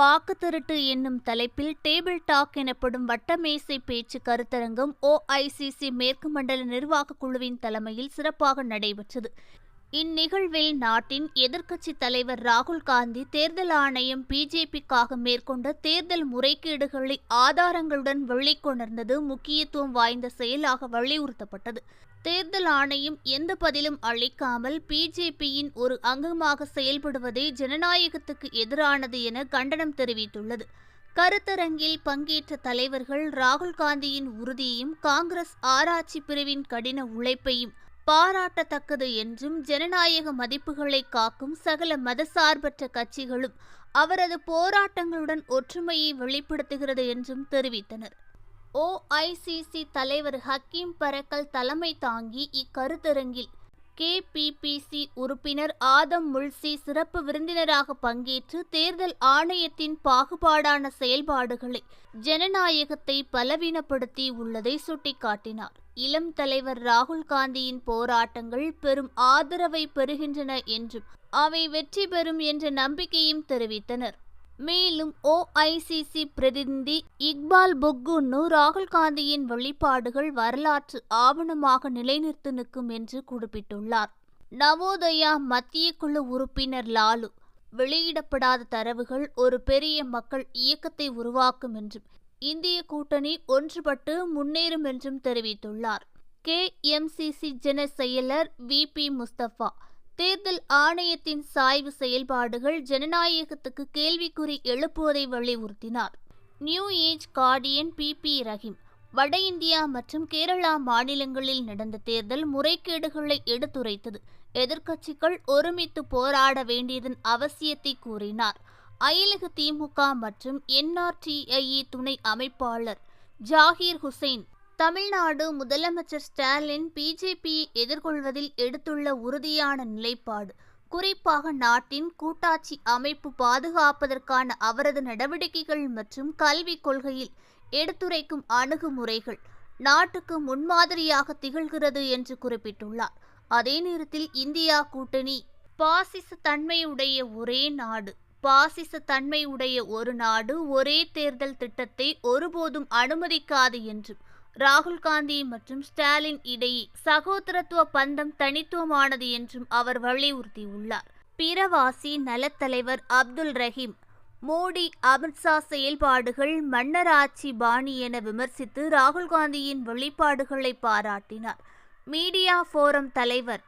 வாக்கு திருட்டு என்னும் தலைப்பில் டேபிள் டாக் எனப்படும் வட்டமேசை பேச்சு கருத்தரங்கம் ஓஐசிசி மேற்கு மண்டல நிர்வாகக் குழுவின் தலைமையில் சிறப்பாக நடைபெற்றது. இந்நிகழ்வில் நாட்டின் எதிர்க்கட்சித் தலைவர் ராகுல் காந்தி தேர்தல் ஆணையம் பிஜேபிக்காக மேற்கொண்ட தேர்தல் முறைகேடுகளை ஆதாரங்களுடன் வெளிக்கொணர்ந்தது முக்கியத்துவம் வாய்ந்த செயலாக வலியுறுத்தப்பட்டது. தேர்தல் ஆணையம் எந்த பதிலும் அளிக்காமல் பிஜேபியின் ஒரு அங்கமாக செயல்படுவதே ஜனநாயகத்துக்கு எதிரானது என கண்டனம் தெரிவித்துள்ளது. கருத்தரங்கில் பங்கேற்ற தலைவர்கள் ராகுல் காந்தியின் உறுதியையும் காங்கிரஸ் ஆராய்ச்சி பிரிவின் கடின உழைப்பையும் பாராட்டத்தக்கது என்றும் ஜனநாயக மதிப்புகளை காக்கும் சகல மதசார்பற்ற கட்சிகளும் அவரது போராட்டங்களுடன் ஒற்றுமையை வெளிப்படுத்துகிறது என்றும் தெரிவித்தனர். ஓஐசிசி தலைவர் ஹக்கீம் பரக்கல் தலைமை தாங்கி இக்கருத்தரங்கில் கேபிபிசி உறுப்பினர் ஆதம் முல்சி சிறப்பு விருந்தினராக பங்கேற்று தேர்தல் ஆணையத்தின் பாகுபாடான செயல்பாடுகளை ஜனநாயகத்தை பலவீனப்படுத்தி உள்ளதை சுட்டிக்காட்டினார். இளம் தலைவர் ராகுல் காந்தியின் போராட்டங்கள் பெரும் ஆதரவை பெறுகின்றன என்றும் அவை வெற்றி பெறும் என்ற நம்பிக்கையும் தெரிவித்தனர். மேலும் ஓஐசிசி பிரதிநிதி இக்பால் பொக்குன்னு ராகுல் காந்தியின் வெளிப்பாடுகள் வரலாற்று ஆவணமாக நிலைநிறுத்து நிற்கும் என்று குறிப்பிட்டுள்ளார். நவோதயா மத்திய குழு உறுப்பினர் லாலு வெளியிடப்படாத தரவுகள் ஒரு பெரிய மக்கள் இயக்கத்தை உருவாக்கும் என்றும் இந்திய கூட்டணி ஒன்றுபட்டு முன்னேறும் என்றும் தெரிவித்துள்ளார். கே எம்சிசி ஜன செயலர் வி பி முஸ்தபா தேர்தல் ஆணையத்தின் சாய்வு செயல்பாடுகள் ஜனநாயகத்துக்கு கேள்விக்குறி எழுப்புவதை வலியுறுத்தினார். New Age Guardian P P Rahim வட இந்தியா மற்றும் கேரளா மாநிலங்களில் நடந்த தேர்தல் முறைகேடுகளை எடுத்துரைத்தது. எதிர்க்கட்சிகள் ஒருமித்து போராட வேண்டியதன் அவசியத்தை கூறினார். அயலக திமுக மற்றும் என்ஆர்டிஐஇ துணை அமைப்பாளர் ஜாகீர் ஹுசைன். தமிழ்நாடு முதலமைச்சர் ஸ்டாலின் பிஜேபியை எதிர்கொள்வதில் எடுத்துள்ள உறுதியான நிலைப்பாடு. குறிப்பாக நாட்டின் கூட்டாட்சி அமைப்பு பாதுகாப்பதற்கான அவரது நடவடிக்கைகள் மற்றும் கல்விக் கொள்கையில் எடுத்துரைக்கும் அணுகுமுறைகள் நாட்டுக்கு முன்மாதிரியாக திகழ்கிறது என்று குறிப்பிட்டுள்ளார். அதே நேரத்தில் இந்தியா கூட்டணி பாசிச தன்மையுடைய ஒரே நாடு. பாசிச தன்மை உடைய ஒரு நாடு ஒரே தேர்தல் திட்டத்தை ஒருபோதும் அனுமதிக்காது என்றும் ராகுல் காந்தி மற்றும் ஸ்டாலின் இடையே சகோதரத்துவ பந்தம் தனித்துவமானது என்றும் அவர் வலியுறுத்தியுள்ளார். பிரவாசி நலத்தலைவர் அப்துல் ரஹீம் மோடி அமித்ஷா செயல்பாடுகள் மன்னராட்சி பாணி என விமர்சித்து ராகுல் காந்தியின் வெளிப்பாடுகளை பாராட்டினார். மீடியா ஃபோரம் தலைவர்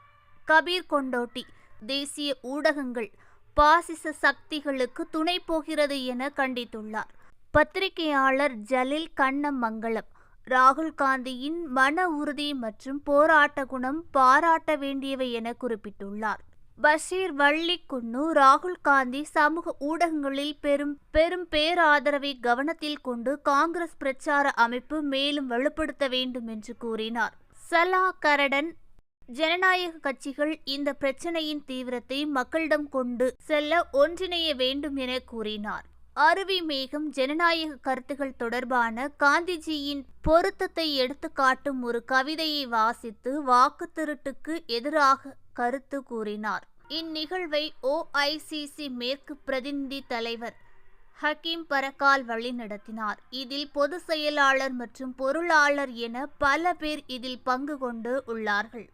கபீர் கொண்டோட்டி தேசிய ஊடகங்கள் பாசிச சக்திகளுக்கு துணை போகிறது என கண்டித்துள்ளார். பத்திரிகையாளர் ஜலில் கண்ணமங்கலம் ராகுல் காந்தியின் மன உறுதி மற்றும் போராட்ட குணம் பாராட்ட வேண்டியவை என குறிப்பிட்டுள்ளார். பஷீர் வள்ளிக்குன்னு ராகுல் காந்தி சமூக ஊடகங்களில் பெரும் பெரும் பேராதரவை கவனத்தில் கொண்டு காங்கிரஸ் பிரச்சார அமைப்பு மேலும் வலுப்படுத்த வேண்டும் என்று கூறினார். சலா கரடன் ஜனநாயக கட்சிகள் இந்த பிரச்சனையின் தீவிரத்தை மக்களிடம் கொண்டு செல்ல ஒன்றிணைய வேண்டும் என கூறினார். அருவி மேகம் ஜனநாயக கருத்துகள் தொடர்பான காந்திஜியின் பொருத்தத்தை எடுத்து காட்டும் ஒரு கவிதையை வாசித்து வாக்கு திருட்டுக்கு எதிராக கருத்து கூறினார். இந்நிகழ்வை ஓஐசிசி மேற்கு பிரதிநிதி தலைவர் ஹக்கீம் பரக்கால் வழிநடத்தினார். இதில் பொது செயலாளர் மற்றும் பொருளாளர் என பல பேர் இதில் பங்கு கொண்டு உள்ளார்கள்.